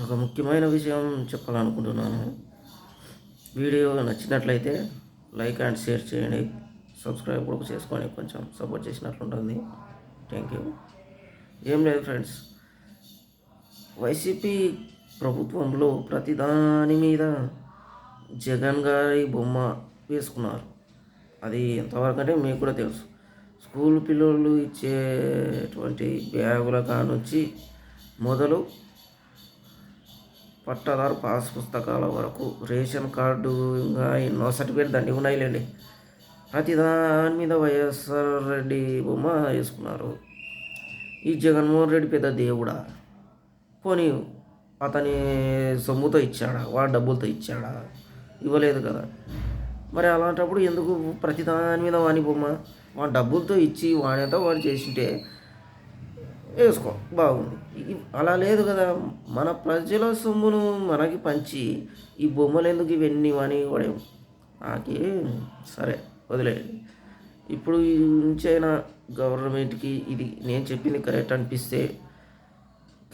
ఒక ముఖ్యమైన విషయం చెప్పాలనుకుంటున్నాను. వీడియో నచ్చినట్లయితే లైక్ అండ్ షేర్ చేయండి. సబ్స్క్రైబ్ కూడా చేసుకొని కొంచెం సపోర్ట్ చేసినట్లుంటుంది థ్యాంక్ యూ. ఏం లేదు ఫ్రెండ్స్. వైసీపీ ప్రభుత్వంలో ప్రతిదాని మీద జగన్ గారి బొమ్మ వేసుకున్నారు. అది ఎంతవరకు అంటే మీకు కూడా తెలుసు. స్కూల్ పిల్లలు ఇచ్చేటువంటి బ్యాగుల కానుంచి మొదలు పట్టాదారు పాస్ పుస్తకాల వరకు రేషన్ కార్డు ఇంకా ఎన్నో సర్టిఫికేట్ దండి ఉన్నాయిలేండి. ప్రతి దాని మీద వైఎస్ఆర్ రెడ్డి బొమ్మ వేసుకున్నారు. ఈ జగన్మోహన్ రెడ్డి పెద్ద దేవుడా. పోనీ అతని సొమ్ముతో ఇచ్చాడా? వాడు డబ్బులతో ఇచ్చాడా? ఇవ్వలేదు కదా. మరి అలాంటప్పుడు ఎందుకు ప్రతి దాని మీద వాని బొమ్మ? వాడు డబ్బులతో ఇచ్చి వాడితో వాడు చేసింటే వేసుకో బాగుంది అలా లేదు కదా. మన ప్రజల సొమ్మును మనకి పంచి ఈ బొమ్మలు ఎందుకు ఇవన్నీ అని కూడా నాకే సరే వదిలేయండి. ఇప్పుడు నుంచైనా గవర్నమెంట్కి ఇది నేను చెప్పింది కరెక్ట్ అనిపిస్తే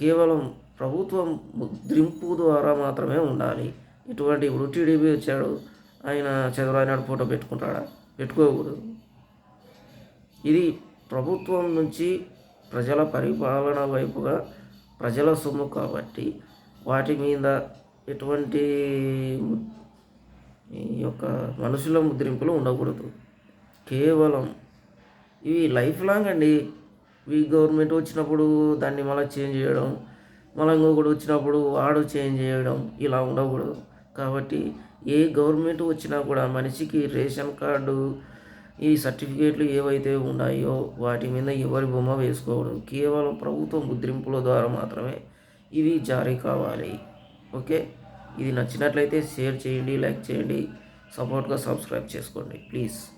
కేవలం ప్రభుత్వం ముద్రింపు ద్వారా మాత్రమే ఉండాలి. ఇటువంటి ఇప్పుడు టీడీపీ వచ్చాడు ఆయన చంద్రబాబు ఫోటో పెట్టుకుంటాడా? పెట్టుకోకూడదు. ఇది ప్రభుత్వం నుంచి ప్రజల పరిపాలన వైపుగా ప్రజల సొమ్ము కాబట్టి వాటి మీద ఎటువంటి ఈ యొక్క మనుషుల ముద్రింపులు ఉండకూడదు. కేవలం ఇవి లైఫ్ లాంగ్ అండి. ఈ గవర్నమెంట్ వచ్చినప్పుడు దాన్ని మళ్ళీ చేంజ్ చేయడం మళ్ళీ ఇంకొకటి వచ్చినప్పుడు వాడు చేంజ్ చేయడం ఇలా ఉండకూడదు. కాబట్టి ఏ గవర్నమెంట్ వచ్చినా కూడా మనిషికి రేషన్ కార్డు ఈ సర్టిఫికేట్లు ఏవైతే ఉన్నాయో వాటి మీద ఎవరి బొమ్మ వేసుకోవడం కేవలం ప్రభుత్వం ముద్రింపుల ద్వారా మాత్రమే ఇవి జారీ కావాలి. ఓకే? ఇది నచ్చినట్లయితే షేర్ చేయండి లైక్ చేయండి సపోర్ట్గా సబ్స్క్రైబ్ చేసుకోండి. ప్లీజ్.